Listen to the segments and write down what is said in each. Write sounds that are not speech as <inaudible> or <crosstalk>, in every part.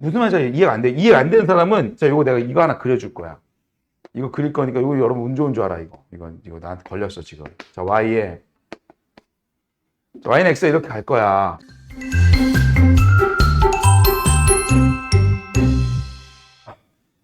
무슨 말인지 이해가 안 돼. 이해가 안 되는 사람은 자 이거 내가 이거 하나 그려줄 거야. 이거 그릴 거니까 이거 여러분 운 좋은 줄 알아 이거. 이거 이거 나한테 걸렸어 지금. 자 y에 자, y는 x에 이렇게 갈 거야.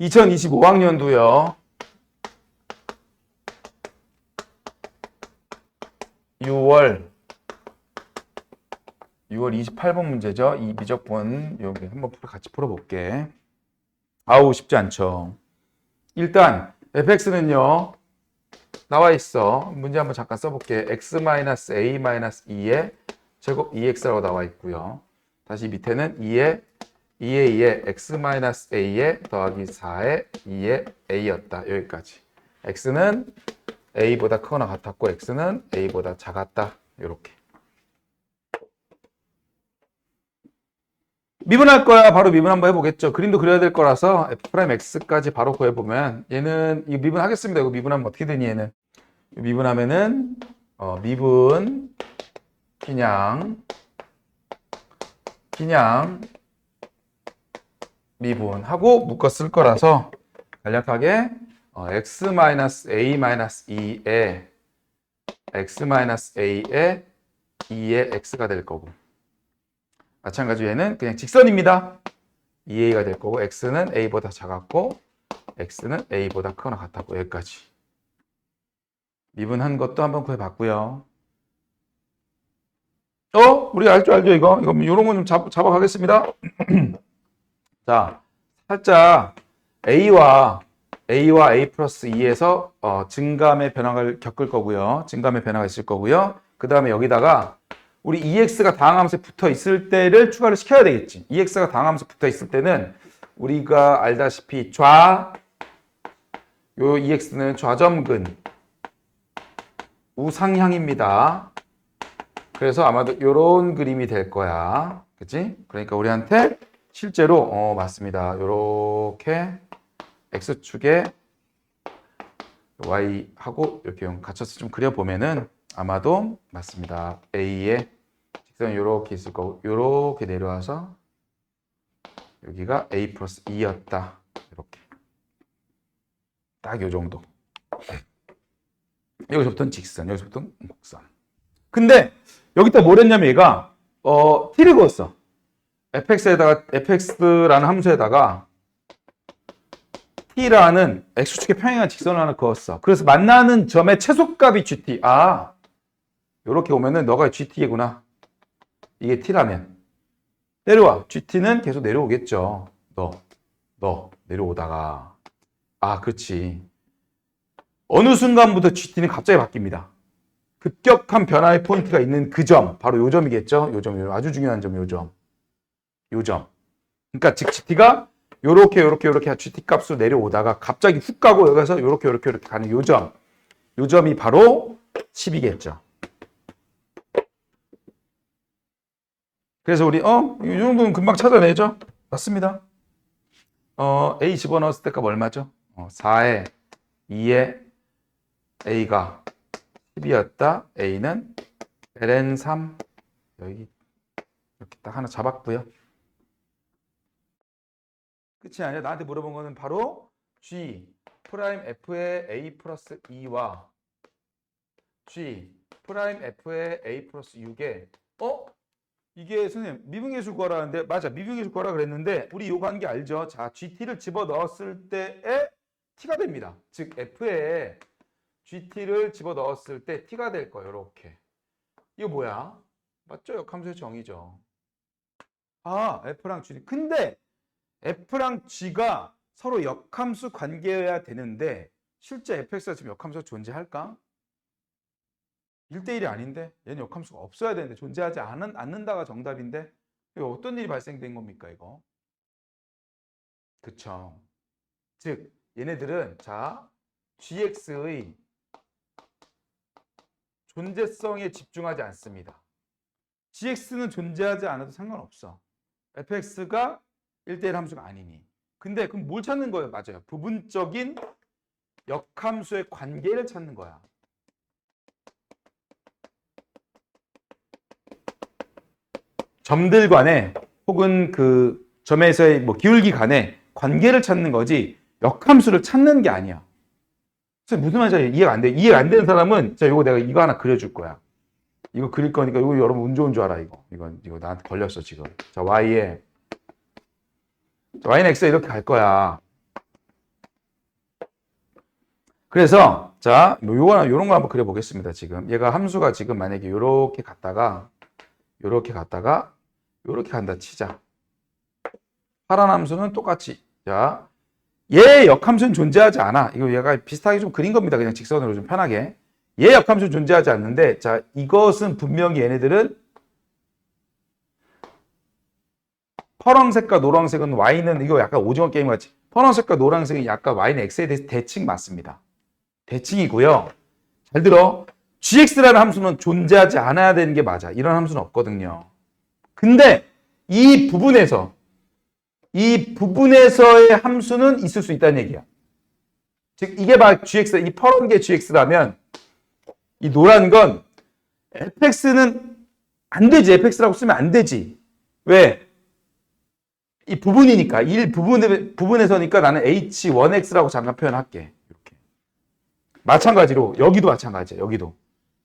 (2025학년도요) 6월 6월 28번 문제죠. 이 미적분 여기 한번 같이 풀어볼게. 아우 쉽지 않죠. 일단 fx는요 나와 있어. 문제 한번 잠깐 써볼게. x-a-2의 제곱 2x라고 나와 있고요. 다시 밑에는 2의 2의 2의 x-a의 더하기 4의 2의 a였다. 여기까지. x는 a보다 크거나 같았고 x는 a보다 작았다. 이렇게. 미분할 거야. 바로 미분 한번 해보겠죠. 그림도 그려야 될 거라서 f'x까지 바로 구해보면 얘는 이 미분하겠습니다. 이거 미분하면 어떻게 되니 얘는? 미분하면은 어, 미분 그냥 그냥 미분하고 묶어 쓸 거라서 간략하게 어, x-a-2에 x-a에 2의 x가 될 거고 마찬가지로 얘는 그냥 직선입니다. 2a가 될 거고 x는 a보다 작았고 x는 a보다 크거나 같았고 여기까지 미분한 것도 한번 구해봤고요. 어? 우리 알죠 알죠 이거 이거 이런 거 좀 잡아가겠습니다. <clears throat> 자 살짝 a와 a와 a 플러스 2에서 어, 증감의 변화를 겪을 거고요. 증감의 변화가 있을 거고요. 그 다음에 여기다가 우리 EX가 다항함수에 붙어 있을 때를 추가를 시켜야 되겠지. EX가 다항함수에 붙어 있을 때는 우리가 알다시피 좌, 요 EX는 좌점근, 우상향입니다. 그래서 아마도 요런 그림이 될 거야. 그치? 그러니까 우리한테 실제로, 어, 맞습니다. 요렇게 X축에 Y하고 이렇게 갖춰서 좀 그려보면은 아마도 맞습니다. A의 직선이 이렇게 있을 거고 이렇게 내려와서 여기가 A 플러스 2였다. 이렇게 딱요 정도. 여기서부터는 직선, 여기서부터는 곡선. 근데 여기다 뭘 했냐면 얘가 어, t를 그었어. fx에다가 fx라는 함수에다가 t라는 x축의 평행한 직선을 하나 그었어. 그래서 만나는 점의 최소값이 gt. 아, 이렇게 오면은 너가 gt구나. 이게 t라면 내려와. gt는 계속 내려오겠죠. 너, 너 내려오다가 아, 그렇지. 어느 순간부터 gt는 갑자기 바뀝니다. 급격한 변화의 포인트가 있는 그 점, 바로 요 점이겠죠. 요 점, 요 아주 중요한 점, 요 점, 요 점. 그러니까 즉 gt가 요렇게 요렇게 요렇게 GT 값으로 내려오다가 갑자기 훅 가고 여기서 요렇게 요렇게 요렇게 가는 요 점. 요 점이 바로 10이겠죠. 그래서 우리 어, 이 정도는 금방 찾아내죠. 맞습니다. 어, A 집어넣었을 때 값 얼마죠? 어, 4에 2에 A가 10이었다. A는 ln 3 여기 이렇게 딱 하나 잡았고요. 끝이 아니라 나한테 물어본 거는 바로 G 프라임 F의 A 플러스 2와 G 프라임 F의 A 플러스 6에 어? 이게 선생님 미분계수 구하라는데 맞아 미분계수 구하라 그랬는데 우리 요 관계 알죠? 자 GT를 집어넣었을 때에 T가 됩니다. 즉 F에 GT를 집어넣었을 때 T가 될 거예요. 이렇게 이거 뭐야? 맞죠? 역함수의 정의죠. 아 F랑 G 근데 F랑 G가 서로 역함수 관계여야 되는데 실제 fx가 지금 역함수가 존재할까? 1대1이 아닌데 얘는 역함수가 없어야 되는데 존재하지 않은, 않는다가 정답인데 어떤 일이 발생된 겁니까 이거? 그쵸 즉 얘네들은 자 gx의 존재성에 집중하지 않습니다 gx는 존재하지 않아도 상관없어 fx가 1대1 함수가 아니니. 근데 그럼 뭘 찾는 거예요? 맞아요. 부분적인 역함수의 관계를 찾는 거야. 점들 간에 혹은 그 점에서의 뭐 기울기 간의 관계를 찾는 거지 역함수를 찾는 게 아니야. 무슨 말인지 이해가 안 돼. 이해가 안 되는 사람은 자 이거 내가 이거 하나 그려줄 거야. 이거 그릴 거니까 이거 여러분 운 좋은 줄 알아 이거. 이거 이거 나한테 걸렸어 지금. 자 y에 자, y는 x에 이렇게 갈 거야. 그래서 자, 뭐 요거 요런 거 한번 그려 보겠습니다. 지금 얘가 함수가 지금 만약에 요렇게 갔다가 요렇게 갔다가 요렇게 간다 치자. 파란 함수는 똑같이 자, 얘 역함수는 존재하지 않아. 이거 얘가 비슷하게 좀 그린 겁니다. 그냥 직선으로 좀 편하게. 얘 역함수는 존재하지 않는데 자, 이것은 분명히 얘네들은 파란색과 노란색은 y는 이거 약간 오징어 게임 같이 파란색과 노란색은 약간 y는 x에 대해서 대칭 맞습니다. 대칭이고요. 잘 들어. gx라는 함수는 존재하지 않아야 되는 게 맞아. 이런 함수는 없거든요. 근데 이 부분에서 이 부분에서의 함수는 있을 수 있다는 얘기야. 즉 이게 막 gx, 이 파란 게 gx라면 이 노란 건 fx는 안 되지. fx라고 쓰면 안 되지. 왜? 이 부분이니까 일 부분에 부분에서니까 나는 h1x라고 잠깐 표현할게. 이렇게. 마찬가지로 여기도 마찬가지야. 여기도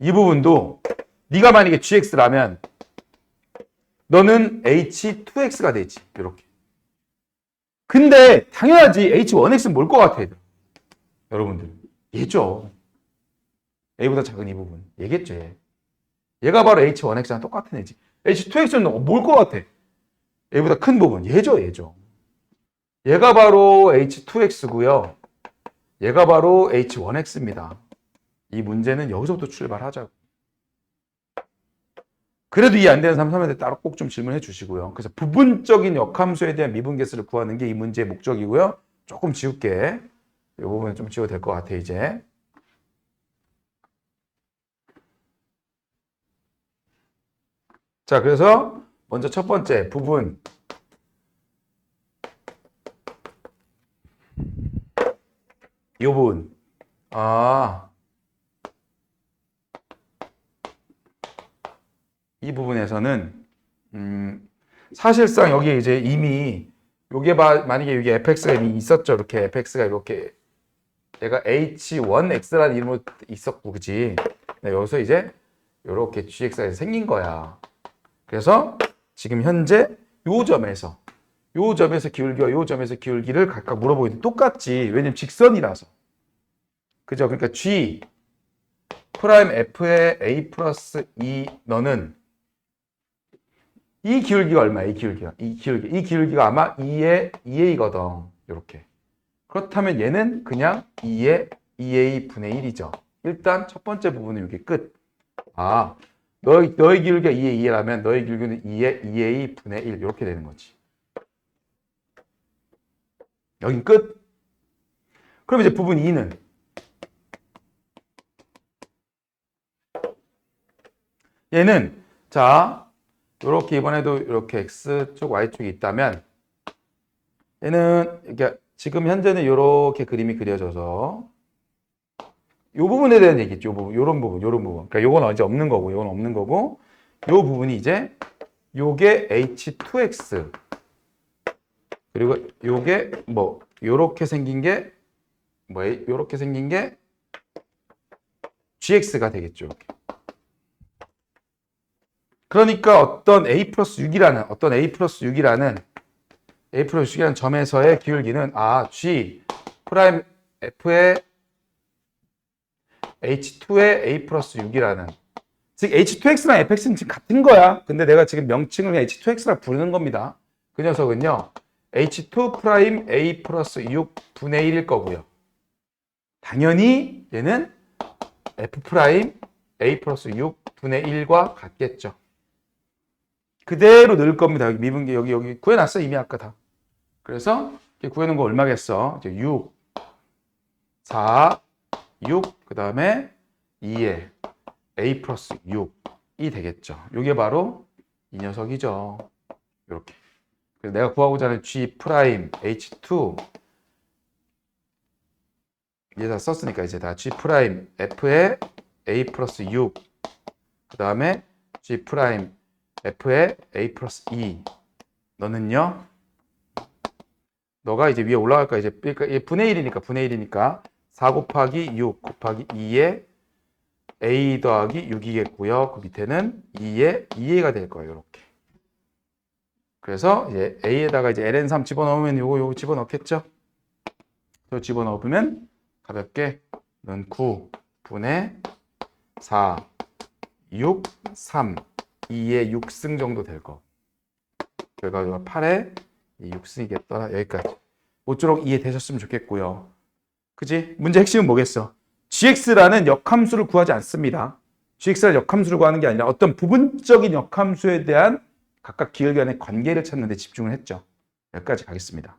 이 부분도 네가 만약에 gx라면 너는 h2x가 되지. 이렇게. 근데 당연하지 h1x는 뭘 것 같아? 여러분들 얘죠. a보다 작은 이 부분 얘겠죠. 얘. 얘가 바로 h1x랑 똑같은 애지. h2x는 뭘 것 같아? 얘보다 큰 부분 얘죠 얘죠 얘가 바로 h2x고요 얘가 바로 h1x입니다 이 문제는 여기서부터 출발하자고 그래도 이해 안 되는 사람 선생님한테 따로 꼭 좀 질문해 주시고요 그래서 부분적인 역함수에 대한 미분계수를 구하는 게 이 문제의 목적이고요 조금 지울게 이 부분 좀 지워도 될 것 같아 이제 자 그래서 먼저 첫 번째 부분. 이 부분. 아. 이 부분에서는 음, 사실상 여기 이제 이미 요게 바, 만약에 여기 fx가 이미 있었죠. 이렇게 fx가 이렇게 얘가 h1x라는 이름으로 있었고 그지? 네, 여기서 이제 이렇게 gx가 생긴 거야. 그래서 지금 현재 요 점에서 요 점에서 기울기와 요 점에서 기울기를 각각 물어보는데 똑같지. 왜냐면 직선이라서. 그죠? 그러니까 G 프라임 F의 A 플러스 2 너는 이 기울기가 얼마야? 이 기울기가. 이 기울기. 이 기울기가 아마 2의 2A거든. 이렇게. 그렇다면 얘는 그냥 2의 2A 분의 1이죠. 일단 첫 번째 부분은 이게 끝. 아, 너의, 너의 기울기가 2의 2라면 너의 기울기는 2의 2a 분의 1 이렇게 되는 거지. 여긴 끝. 그럼 이제 부분 2는 얘는 자 이렇게 이번에도 이렇게 x축 y축이 있다면 얘는 이렇게 지금 현재는 이렇게 그림이 그려져서 이 부분에 대한 얘기죠. 요 부분, 요런 부분, 요런 부분. 그러니까 요건 이제 없는 거고, 요건 없는 거고, 요 부분이 이제 요게 H2X 그리고 요게 뭐 요렇게 생긴 게 뭐 요렇게 생긴 게 GX가 되겠죠. 그러니까 어떤 A 플러스 6이라는 어떤 A 플러스 6이라는 A 플러스 6이라는 점에서의 기울기는 아 G 프라임 F의 H2의 A 플러스 6이라는 즉 H2X랑 FX는 지금 같은 거야. 근데 내가 지금 명칭을 H2X라 부르는 겁니다. 그 녀석은요. H2 프라임 A 플러스 6 분의 1일 거고요. 당연히 얘는 F 프라임 A 플러스 6 분의 1과 같겠죠. 그대로 넣을 겁니다. 여기 미분계 여기 여기 구해놨어 이미 아까 다. 그래서 구해놓은 거 얼마겠어? 이제 6, 4, 6, 그 다음에 2에 a 플러스 6이 되겠죠. 이게 바로 이 녀석이죠. 이렇게. 그래서 내가 구하고자 하는 g 프라임 h2 이제 다 썼으니까 이제 다 g 프라임 f의 a 플러스 6, 그 다음에 g 프라임 f의 a 플러스 2 너는요 너가 이제 위에 올라갈 거야. 이제 그러니까 얘 분의 1이니까 분의 1이니까 4 곱하기 6 곱하기 2에 a 더하기 6이겠고요. 그 밑에는 2에 2a가 될 거예요. 이렇게. 그래서 이제 a에다가 이제 ln3 집어넣으면 요거 요거 집어넣겠죠? 저 집어넣으면 가볍게 는 9 분의 4 6 3 2의 6승 정도 될 거. 결과가 8에 6승이겠다. 여기까지. 모쪼록 이해되셨으면 좋겠고요. 그지? 문제 핵심은 뭐겠어? gx라는 역함수를 구하지 않습니다. gx라는 역함수를 구하는 게 아니라 어떤 부분적인 역함수에 대한 각각 기울기 간의 관계를 찾는 데 집중을 했죠. 여기까지 가겠습니다.